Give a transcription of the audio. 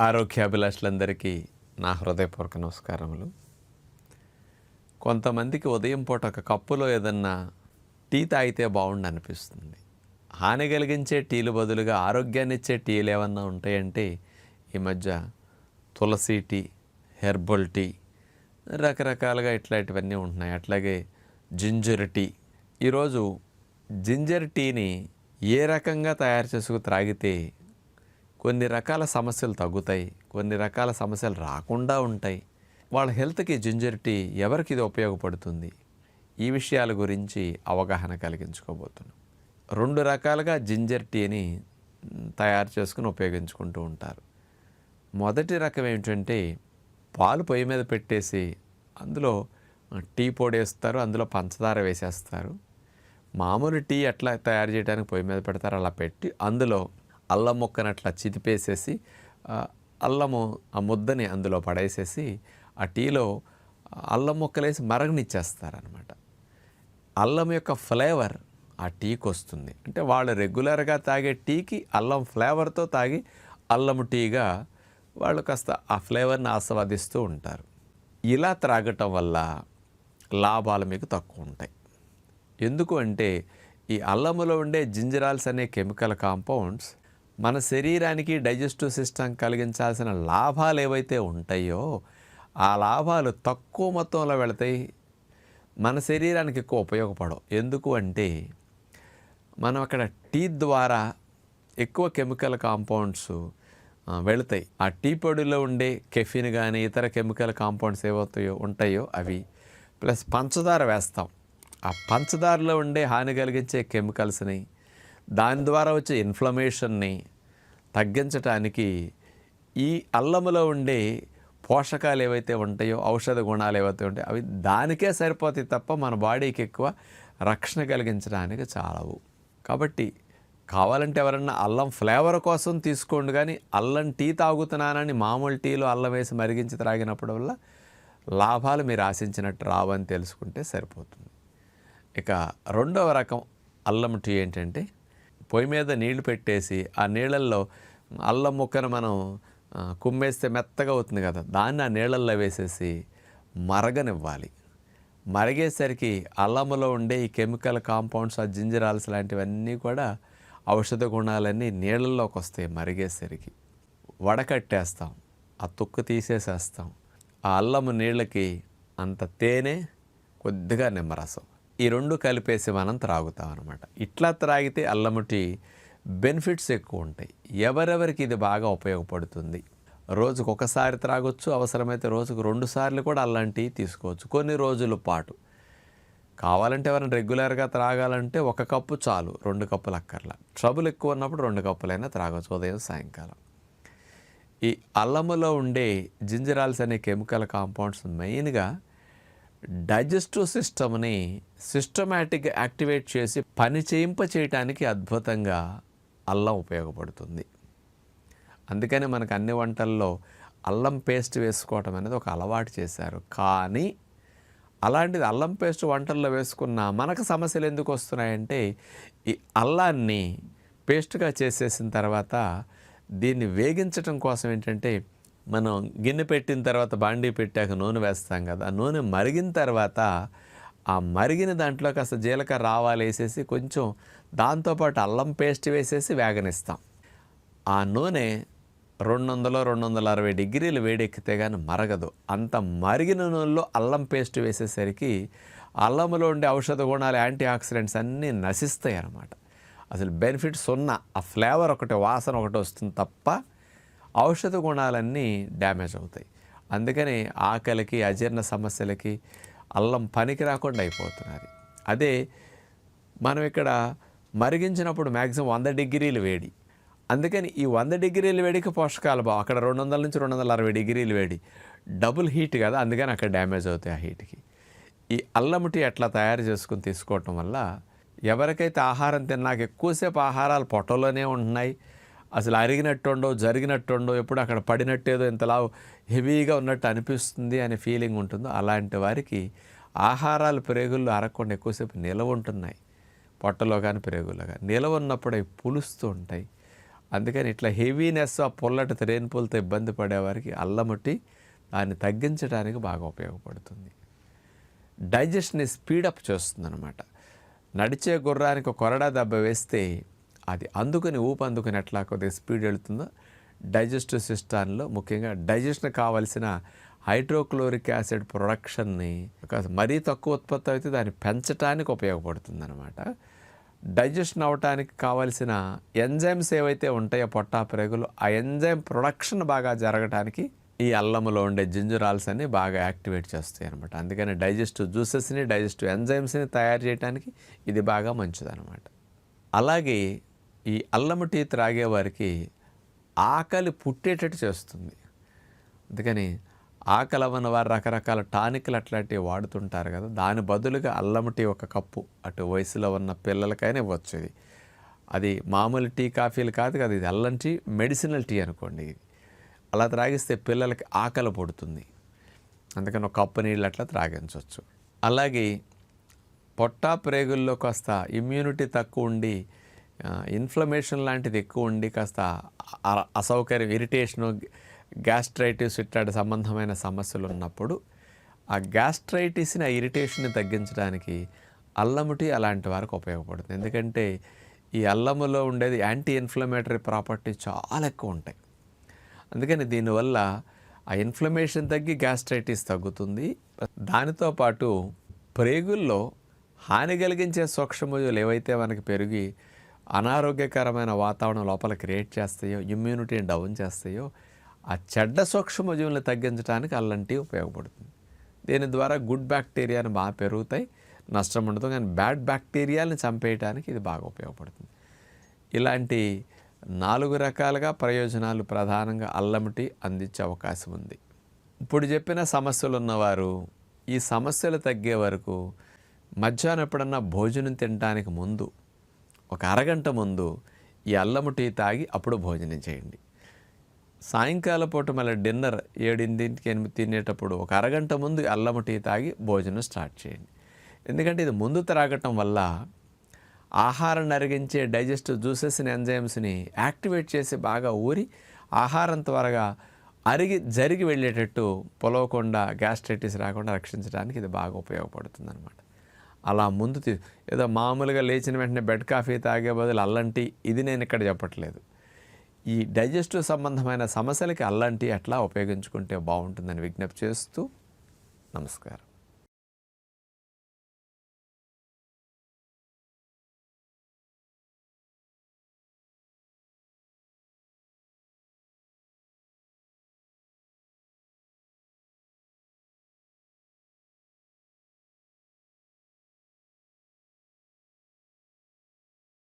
ఆరోగ్యాభిలాషులందరికీ నా హృదయపూర్వక నమస్కారములు. కొంతమందికి ఉదయం పూట ఒక కప్పులో ఏదన్నా టీ తాగితే బాగుండు అనిపిస్తుంది హాని కలిగించే టీలు బదులుగా ఆరోగ్యాన్ని ఇచ్చే టీలు ఏమన్నా ఉంటాయంటే ఈ మధ్య తులసి టీ హెర్బల్ టీ రకరకాలుగా ఇట్లాంటివన్నీ ఉంటున్నాయి. అట్లాగే జింజర్ టీ. ఈరోజు జింజర్ టీని ఏ రకంగా తయారు చేసుకు త్రాగితే కొన్ని రకాల సమస్యలు తగ్గుతాయి కొన్ని రకాల సమస్యలు రాకుండా ఉంటాయి. వాళ్ళ హెల్త్కి జింజర్ టీ ఎవరికి ఇది ఉపయోగపడుతుంది? ఈ విషయాల గురించి అవగాహన కలిగించుకోబోతున్నాం. రెండు రకాలుగా జింజర్ టీని తయారు చేసుకుని ఉపయోగించుకుంటూ ఉంటారు. మొదటి రకం ఏమిటంటే పాలు పొయ్యి మీద పెట్టేసి అందులో టీ పొడి వేస్తారు అందులో పంచదార వేసేస్తారు. మామూలు టీ ఎట్లా తయారు చేయడానికి పొయ్యి మీద పెడతారు అలా పెట్టి అందులో అల్లం ముక్కను అట్లా చితిపేసేసి అల్లము ఆ ముద్దని అందులో పడేసేసి ఆ టీలో అల్లం ముక్కలేసి మరగనిచ్చేస్తారనమాట అల్లం యొక్క ఫ్లేవర్ ఆ టీకి వస్తుంది అంటే వాళ్ళు రెగ్యులర్గా తాగే టీకి అల్లం ఫ్లేవర్తో తాగి అల్లం టీగా వాళ్ళు కాస్త ఆ ఫ్లేవర్ని ఆస్వాదిస్తూ ఉంటారు. ఇలా త్రాగటం వల్ల లాభాలు మీకు తక్కువ ఉంటాయి. ఎందుకు అంటే ఈ అల్లములో ఉండే జింజరాల్స్ అనే కెమికల్ కాంపౌండ్స్ మన శరీరానికి డైజెస్టివ్ సిస్టమ్ కలిగించాల్సిన లాభాలు ఏవైతే ఉంటాయో ఆ లాభాలు తక్కువ మొత్తంలో వెళతాయి. మన శరీరానికి ఎక్కువ ఉపయోగపడవు. ఎందుకు అంటే మనం అక్కడ టీ ద్వారా ఎక్కువ కెమికల్ కాంపౌండ్స్ వెళతాయి. ఆ టీ పొడిలో ఉండే కెఫిన్ కానీ ఇతర కెమికల్ కాంపౌండ్స్ ఏవవుతాయో ఉంటాయో అవి. ప్లస్ పంచదార వేస్తాం. ఆ పంచదారలో ఉండే హాని కలిగించే కెమికల్స్ని దాని ద్వారా వచ్చే ఇన్ఫ్లమేషన్ని తగ్గించటానికి ఈ అల్లములో ఉండే పోషకాలు ఏవైతే ఉంటాయో ఔషధ గుణాలు ఏవైతే ఉంటాయో అవి దానికే సరిపోతాయి తప్ప మన బాడీకి ఎక్కువ రక్షణ కలిగించడానికి చాలవు. కాబట్టి కావాలంటే ఎవరన్నా అల్లం ఫ్లేవర్ కోసం తీసుకోండి కానీ అల్లం టీ తాగుతున్నానని మామూలు టీలో అల్లం వేసి మరిగించి త్రాగినప్పుడు వల్ల లాభాలు మీరు ఆశించినట్టు రావని తెలుసుకుంటే సరిపోతుంది. ఇక రెండవ రకం అల్లం టీ ఏంటంటే పొయ్యి మీద నీళ్ళు పెట్టేసి ఆ నీళ్ళల్లో అల్లం ముక్కను మనం కుమ్మేస్తే మెత్తగా అవుతుంది కదా దాన్ని ఆ నీళ్ళల్లో వేసేసి మరగనివ్వాలి. మరిగేసరికి అల్లంలో ఉండే ఈ కెమికల్ కాంపౌండ్స్ ఆ జింజరాల్స్ లాంటివన్నీ కూడా ఔషధ గుణాలన్నీ నీళ్ళల్లోకి వస్తాయి మరిగేసరికి. వడకట్టేస్తాం ఆ తుక్కు తీసేసేస్తాం. ఆ అల్లము నీళ్ళకి అంత తేనె కొద్దిగా నిమ్మరసం. ఈ రెండు కలిపేసి మనం త్రాగుతాం అనమాట ఇట్లా త్రాగితే అల్లముటి బెనిఫిట్స్ ఎక్కువ ఉంటాయి. ఎవరెవరికి ఇది బాగా ఉపయోగపడుతుంది? రోజుకు ఒకసారి త్రాగొచ్చు అవసరమైతే రోజుకు రెండు సార్లు కూడా అల్లం టీ తీసుకోవచ్చు. కొన్ని రోజుల పాటు. కావాలంటే ఎవరైనా రెగ్యులర్గా త్రాగాలంటే ఒక కప్పు చాలు రెండు కప్పులు అక్కర్లా. ట్రబుల్ ఎక్కువ ఉన్నప్పుడు రెండు కప్పులైనా త్రాగొచ్చు ఉదయం సాయంకాలం. ఈ అల్లములో ఉండే జింజరాల్స్ అనే కెమికల్ కాంపౌండ్స్ మెయిన్గా డైజెస్టివ్ సిస్టమ్ని సిస్టమేటిక్గా యాక్టివేట్ చేసి పని చేయింప చేయటానికి అద్భుతంగా అల్లం ఉపయోగపడుతుంది. అందుకని మనకు అన్ని వంటల్లో అల్లం పేస్ట్ వేసుకోవటం అనేది ఒక అలవాటు చేశారు. కానీ అలాంటిది అల్లం పేస్ట్ వంటల్లో వేసుకున్న మనకు సమస్యలు ఎందుకు వస్తున్నాయంటే ఈ అల్లాన్ని పేస్ట్గా చేసేసిన తర్వాత దీన్ని వేగించటం కోసం ఏంటంటే మనం గిన్నె పెట్టిన తర్వాత బాండీ పెట్టాక నూనె వేస్తాం కదా ఆ నూనె మరిగిన తర్వాత ఆ మరిగిన దాంట్లో కాస్త జీలకర్ర రావాలి వేసేసి కొంచెం దాంతోపాటు అల్లం పేస్ట్ వేసేసి వేగనిస్తాం. ఆ నూనె రెండు వందలు రెండు వందల అరవై డిగ్రీలు వేడెక్కితే కానీ మరగదు. అంత మరిగిన నూనెలో అల్లం పేస్ట్ వేసేసరికి అల్లంలో ఉండే ఔషధ గుణాలు యాంటీ ఆక్సిడెంట్స్ అన్నీ నశిస్తాయి అన్నమాట అసలు బెనిఫిట్స్ ఉన్న ఆ ఫ్లేవర్ ఒకటి వాసన ఒకటి వస్తుంది తప్ప ఔషధ గుణాలన్నీ డ్యామేజ్ అవుతాయి. అందుకని ఆకలికి అజీర్ణ సమస్యలకి అల్లం పనికి రాకుండా అయిపోతున్నది. అదే మనం ఇక్కడ మరిగించినప్పుడు మ్యాక్సిమం వంద డిగ్రీలు వేడి. అందుకని ఈ వంద డిగ్రీల వేడికి పోషకాలు బావు. అక్కడ రెండు వందల నుంచి రెండు వందల అరవై డిగ్రీలు వేడి. డబుల్ హీట్ కదా అందుకని అక్కడ డ్యామేజ్ అవుతాయి ఆ హీట్కి. ఈ అల్లం టీ అట్లా తయారు చేసుకుని తీసుకోవటం వల్ల ఎవరికైతే ఆహారం తిన్నాక ఎక్కువసేపు ఆహారాలు పొట్టలోనే ఉంటున్నాయి అసలు అరిగినట్టు ఉండవు ఎప్పుడు అక్కడ పడినట్టేదో ఇంతలా హెవీగా ఉన్నట్టు అనిపిస్తుంది అనే ఫీలింగ్ ఉంటుందో అలాంటి వారికి ఆహారాలు పెరుగుల్లో అరగకుండా ఎక్కువసేపు నిలవ ఉంటున్నాయి. పొట్టలో కానీ ప్రేగుల్లో కానీ నిలవ ఉన్నప్పుడు అవి పులుస్తూ ఉంటాయి. అందుకని ఇట్లా హెవీనెస్ ఆ పొల్లటి త్రేన్పులతో ఇబ్బంది పడేవారికి అల్లముట్టి దాన్ని తగ్గించడానికి బాగా ఉపయోగపడుతుంది. డైజెస్ట్ని స్పీడప్ చేస్తుంది అనమాట నడిచే గుర్రానికి కొరడా దెబ్బ వేస్తే అది అందుకుని ఊపు అందుకుని ఎట్లా కొద్దిగా స్పీడ్ వెళుతుందో డైజెస్టివ్ సిస్టంలో ముఖ్యంగా డైజెషన్ కావాల్సిన హైడ్రోక్లోరిక్ యాసిడ్ ప్రొడక్షన్ని మరీ తక్కువ ఉత్పత్తి అయితే దాన్ని పెంచడానికి ఉపయోగపడుతుంది అనమాట డైజెషన్ అవ్వటానికి కావాల్సిన ఎంజైమ్స్ ఏవైతే ఉంటాయో పొట్టా ప్రేగులు ఆ ఎంజైమ్ ప్రొడక్షన్ బాగా జరగటానికి ఈ అల్లంలో ఉండే జింజరాల్స్ అన్ని బాగా యాక్టివేట్ చేస్తాయి అనమాట అందుకని డైజెస్టివ్ జ్యూసెస్ని డైజెస్టివ్ ఎంజైమ్స్ని తయారు చేయడానికి ఇది బాగా మంచిదన్నమాట. అలాగే ఈ అల్లము టీ త్రాగేవారికి ఆకలి పుట్టేటట్టు చేస్తుంది. అందుకని ఆకలి అవ్వని వారు రకరకాల టానిక్లు అట్లాంటివి వాడుతుంటారు కదా. దాని బదులుగా అల్లం టీ ఒక కప్పు అటు వయసులో ఉన్న పిల్లలకైనా ఇవ్వచ్చు ఇది. అది మామూలు టీ కాఫీలు కాదు కదా ఇది అల్లం టీ మెడిసినల్ టీ అనుకోండి ఇది. అలా త్రాగిస్తే పిల్లలకి ఆకలి పుడుతుంది. అందుకని ఒక కప్పు నీళ్ళు అట్లా త్రాగించవచ్చు. అలాగే పొట్టా ప్రేగుల్లో కాస్త ఇమ్యూనిటీ తక్కువ ఉండి ఇన్ఫ్లమేషన్ లాంటిది ఎక్కువ ఉండి కాస్త అ- అసౌకర్యం ఇరిటేషను గ్యాస్ట్రైటిస్ ఇట్లాంటి సంబంధమైన సమస్యలు ఉన్నప్పుడు ఆ గ్యాస్ట్రైటిస్ని ఆ ఇరిటేషన్ని తగ్గించడానికి అల్లముటి అలాంటి వారికి ఉపయోగపడుతుంది. ఎందుకంటే ఈ అల్లములో ఉండేది యాంటీ ఇన్ఫ్లమేటరీ ప్రాపర్టీ చాలా ఎక్కువ ఉంటాయి. అందుకని దీనివల్ల ఆ ఇన్ఫ్లమేషన్ తగ్గి గ్యాస్ట్రైటిస్ తగ్గుతుంది. దానితో పాటు ప్రేగుల్లో హాని కలిగించే సూక్ష్మజీవులు ఏవైతే మనకి పెరిగి అనారోగ్యకరమైన వాతావరణం లోపల క్రియేట్ చేస్తాయో ఇమ్యూనిటీని డౌన్ చేస్తాయో ఆ చెడ్డ సూక్ష్మజీవులను తగ్గించడానికి అల్లంటి ఉపయోగపడుతుంది. దీని ద్వారా గుడ్ బ్యాక్టీరియాని బాగా పెరుగుతాయి నష్టం ఉండదు కానీ బ్యాడ్ బ్యాక్టీరియాలను చంపేయడానికి ఇది బాగా ఉపయోగపడుతుంది. ఇలాంటి నాలుగు రకాలుగా ప్రయోజనాలు ప్రధానంగా అల్లం టీ అందించే అవకాశం ఉంది. ఇప్పుడు చెప్పిన సమస్యలు ఉన్నవారు ఈ సమస్యలు తగ్గే వరకు మధ్యాహ్నం ఎప్పుడన్నా భోజనం తినడానికి ముందు ఒక అరగంట ముందు ఈ అల్లము టీ తాగి అప్పుడు భోజనం చేయండి. సాయంకాల పూట మళ్ళీ డిన్నర్ ఏడింటికి ఎనిమిది తినేటప్పుడు ఒక అరగంట ముందు అల్లము టీ తాగి భోజనం స్టార్ట్ చేయండి. ఎందుకంటే ఇది ముందు త్రాగటం వల్ల ఆహారం అరిగించే డైజెస్టివ్ జ్యూసెస్ని ఎంజైమ్స్ని యాక్టివేట్ చేసి బాగా ఊరి ఆహారం త్వరగా అరిగి జరిగి వెళ్ళేటట్టు పొలవకుండా గ్యాస్ట్రైటిస్ రాకుండా రక్షించడానికి ఇది బాగా ఉపయోగపడుతుంది అనమాట అలా ముందు ఏదో మామూలుగా లేచిన వెంటనే బెడ్ కాఫీ తాగే బదులు అల్లంటి ఇది నేను ఇక్కడ చెప్పట్లేదు. ఈ డైజెస్టివ్ సంబంధమైన సమస్యలకి అల్లంటి ఎట్లా ఉపయోగించుకుంటే బాగుంటుందని విజ్ఞప్తి చేస్తూ నమస్కారం.